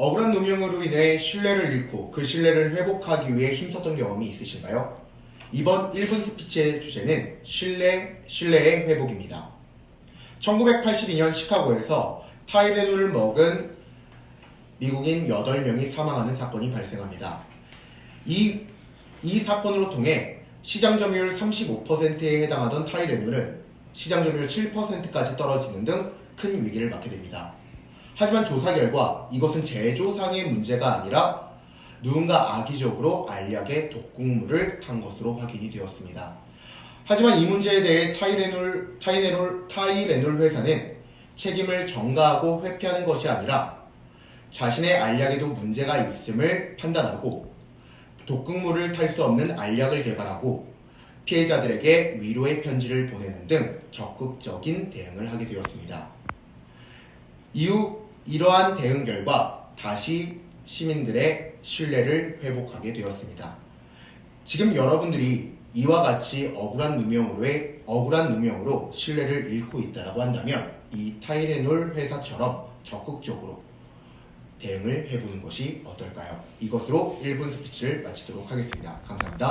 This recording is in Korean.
억울한 누명으로 인해 신뢰를 잃고 그 신뢰를 회복하기 위해 힘썼던 경험이 있으신가요? 이번 1분 스피치의 주제는 신뢰, 신뢰의 회복입니다. 1982년 시카고에서 타이레놀을 먹은 미국인 8명이 사망하는 사건이 발생합니다. 이, 이 사건으로 통해 시장 점유율 35%에 해당하던 타이레놀은 시장 점유율 7%까지 떨어지는 등 큰 위기를 맞게 됩니다. 하지만 조사 결과 이것은 제조상의 문제가 아니라 누군가 악의적으로 알약에 독국물을 탄 것으로 확인이 되었습니다. 하지만 이 문제에 대해 타이레놀, 타이레놀, 타이레놀 회사는 책임을 전가하고 회피하는 것이 아니라 자신의 알약에도 문제가 있음을 판단하고 독극물을 탈 수 없는 알약을 개발하고 피해자들에게 위로의 편지를 보내는 등 적극적인 대응을 하게 되었습니다. 이후 이러한 대응 결과 다시 시민들의 신뢰를 회복하게 되었습니다. 지금 여러분들이 이와 같이 억울한 누명으로의 억울한 누명으로 신뢰를 잃고 있다라고 한다면 이 타이레놀 회사처럼 적극적으로 대응을 해보는 것이 어떨까요? 이것으로 1분 스피치를 마치도록 하겠습니다. 감사합니다.